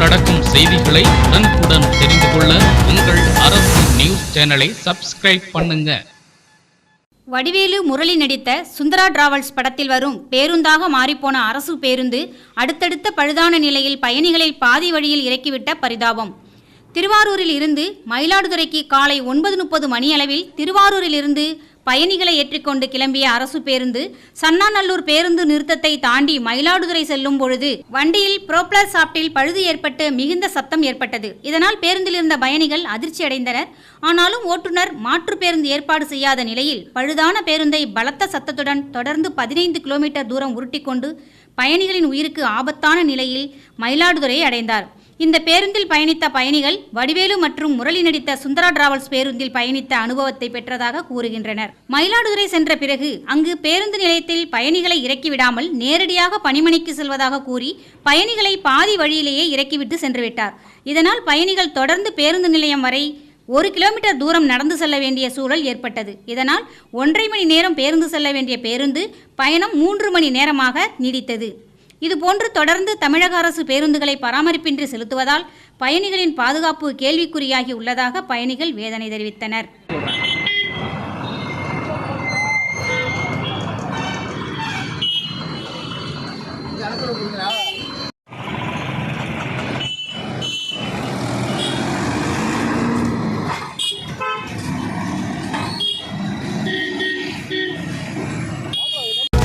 நடக்கும் செய்திகளை உடனுக்குடன் தெரிந்து கொள்ள உங்கள் அரசு நியூஸ் சேனலை சப்ஸ்கிரைப் பண்ணுங்க. வடிவேலு முரளி நடித்த சுந்தரா டிராவல்ஸ் படத்தில் வரும் பேருந்தாக மாறிப்போன அரசு பேருந்து அடுத்தடுத்த பழுதான நிலையில் பயணிகளை பாதி வழியில் இறக்கிவிட்ட பரிதாபம். திருவாரூரில் இருந்து மயிலாடுதுறைக்கு காலை ஒன்பது முப்பது மணியளவில் திருவாரூரில் இருந்து பயணிகளை ஏற்றிக்கொண்டு கிளம்பிய அரசு பேருந்து சன்னாநல்லூர் பேருந்து நிறுத்தத்தை தாண்டி மயிலாடுதுறை செல்லும் பொழுது வண்டியில் புரோப்ளர் சாப்டில் பழுது ஏற்பட்டு மிகுந்த சத்தம் ஏற்பட்டது. இதனால் பேருந்தில் இருந்த பயணிகள் அதிர்ச்சி அடைந்தனர். ஆனாலும் ஓட்டுநர் மாற்று பேருந்து ஏற்பாடு செய்யாத நிலையில் பழுதான பேருந்தை பலத்த சத்தத்துடன் தொடர்ந்து பதினைந்து கிலோமீட்டர் தூரம் உருட்டிக்கொண்டு பயணிகளின் உயிருக்கு ஆபத்தான நிலையில் மயிலாடுதுறையை அடைந்தார். இந்த பேருந்தில் பயணித்த பயணிகள் வடிவேலு மற்றும் முரளி நடித்த சுந்தரா டிராவல்ஸ் பேருந்தில் பயணித்த அனுபவத்தை பெற்றதாக கூறுகின்றனர். மயிலாடுதுறை சென்ற பிறகு அங்கு பேருந்து நிலையத்தில் பயணிகளை இறக்கிவிடாமல் நேரடியாக பணிமனைக்கு செல்வதாக கூறி பயணிகளை பாதி வழியிலேயே இறக்கிவிட்டு சென்றுவிட்டார் இதனால் பயணிகள் தொடர்ந்து பேருந்து நிலையம் வரை ஒரு கிலோமீட்டர் தூரம் நடந்து செல்ல வேண்டிய சூழல் ஏற்பட்டது. இதனால் ஒன்றரை மணி நேரம் பேருந்து செல்ல வேண்டிய பேருந்து பயணம் மூன்று மணி நேரமாக நீடித்தது. இதுபோன்று தொடர்ந்து தமிழக அரசு பேருந்துகளை பராமரிப்பின்றி செலுத்துவதால் பயணிகளின் பாதுகாப்பு கேள்விக்குறியாகி உள்ளதாக பயணிகள் வேதனை தெரிவித்தனர்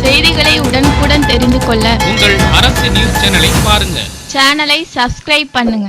செய்திகளை உடனுக்குடன் தெரிந்து கொள்ள உங்கள் அரசு நியூஸ் சேனலை பாருங்க. சேனலை சப்ஸ்கிரைப் பண்ணுங்க.